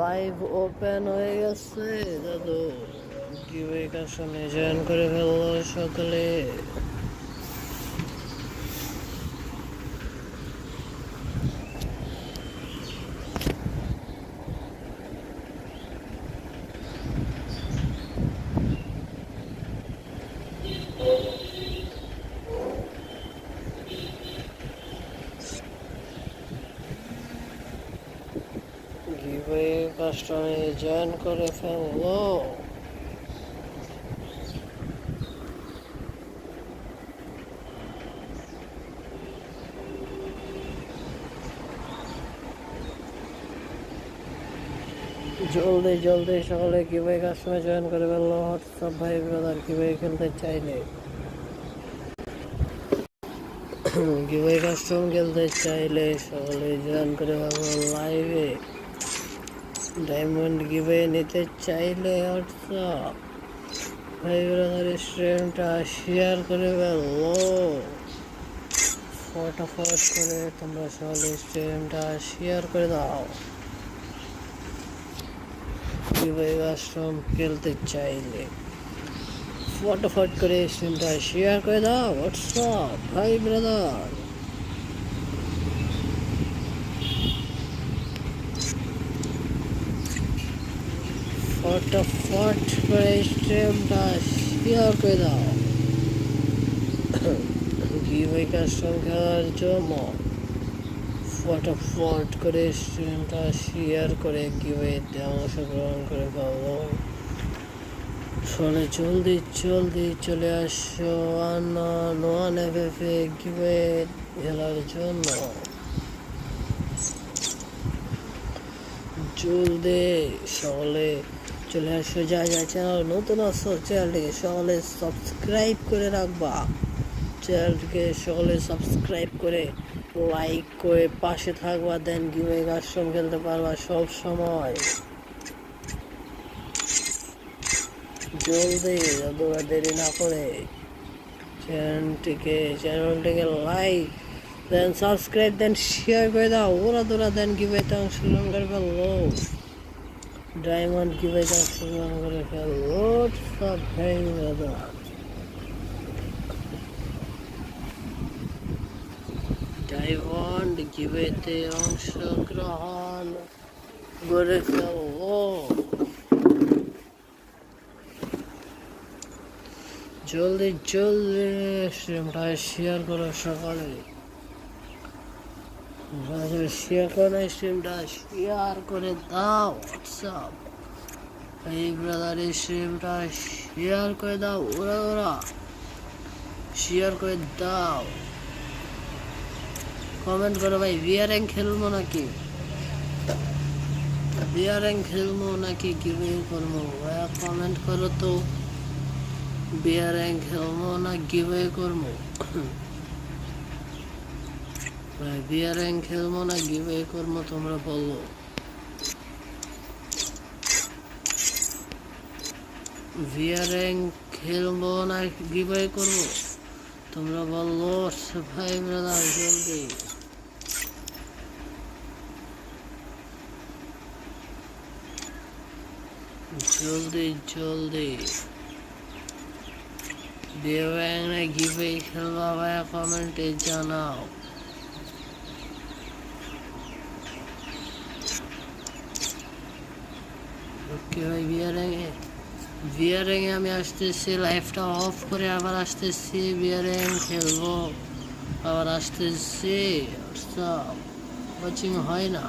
Live open হয়ে গেছে দাদু। কীভাবে কাশনে জয়েন করে ফেলল সকালে। কীভাবে কাস্টমে জয়েন করে ফেলল জলদি জলদি সকালে কীভাবে কাস্টমে জয়েন করে ফেলল? হোয়াটসঅ্যাপ ভাই, ব্রাদার কীভাবে খেলতে চাইলে? কীভাবে কাস্টম খেলতে চাইলে? সকালে জয়েন করে ফেলল লাইভে ডায়মন্ড গিভে নিতে চাইলে হোয়াটসঅ্যাপ ভাই ব্রাদার স্ট্রিমটা শেয়ার করে ফেলল ফটাফট করে তোমরা সকালে স্ট্রিমটা শেয়ার করে দাও কীভাবে কাস্টম খেলতে চাইলে ফটাফট করে স্ট্রিমটা শেয়ার করে দাও হোয়াটসঅ্যাপ ভাই ব্রাদার ফটাফট করে স্ট্রিমটা শেয়ার করে দাও। কাস্টম খেলার জন্য ফটাফট করে স্ট্রিমটা শেয়ার করে কীভাবে অংশগ্রহণ করে পাবো শোনে জলদি জলদি চলে আসো আনা নোয়ান এফএফে কীভাবে খেলার জন্য। জলদি, সকলে চলে আসো, যা যা চ্যানেল নতুন আসো চ্যানেলটিকে সকলে সাবস্ক্রাইব করে রাখবা। চ্যানেলটিকে সকলে সাবস্ক্রাইব করে লাইক করে পাশে থাকবা দেন গিয়ে আশ্রম খেলতে পারবা সব সময়। জলদি, যতটা দেরি না করে চ্যানেলটিকে চ্যানেলটিকে লাইক দেন সাবস্ক্রাইব দেন শেয়ার করে দাও। ওরা তোরা দেন গিভেতে অংশগ্রহণ করে ফেলল ডায়মন্ড গিভেতে অংশগ্রহণ করে ফেলল সব ডায়মন্ড গিভেতে অংশগ্রহণ করে ফেলল জলদি জলদি স্ট্রিমটা শেয়ার করো সকালে। শেয়ার করো স্ট্রিমটা শেয়ার করে দাও এই ব্রাদার স্ট্রিমটা শেয়ার করে দাও, ওরা ওরা। শেয়ার করে দাও। কমেন্ট করো ভাই বিয়ারিং খেলব নাকি? বিয়ারিং খেলব নাকি গিভিং করব? ভাইয়া কমেন্ট করো তো। বিয়ারিং খেলব না গিভে করব? ভাই বিয়ারিং খেলব না গিভে করব, তোমরা বলো। বিয়ারিং খেলব না গিভে করব? তোমরা বলল ভাই ব্রাদার জলদি। জলদি জলদি। দেওয়াংরা গিভে খেলবা, ভাইয়া কমেন্টে জানাও। ওকে ভাই বিয়ারিং এ বিয়ারিং এ আমি আসতেছি লাইফটা অফ করে আবার আসতেছি বিয়ারিং খেলব। আবার আসতেছি ওয়াচিং হয় না।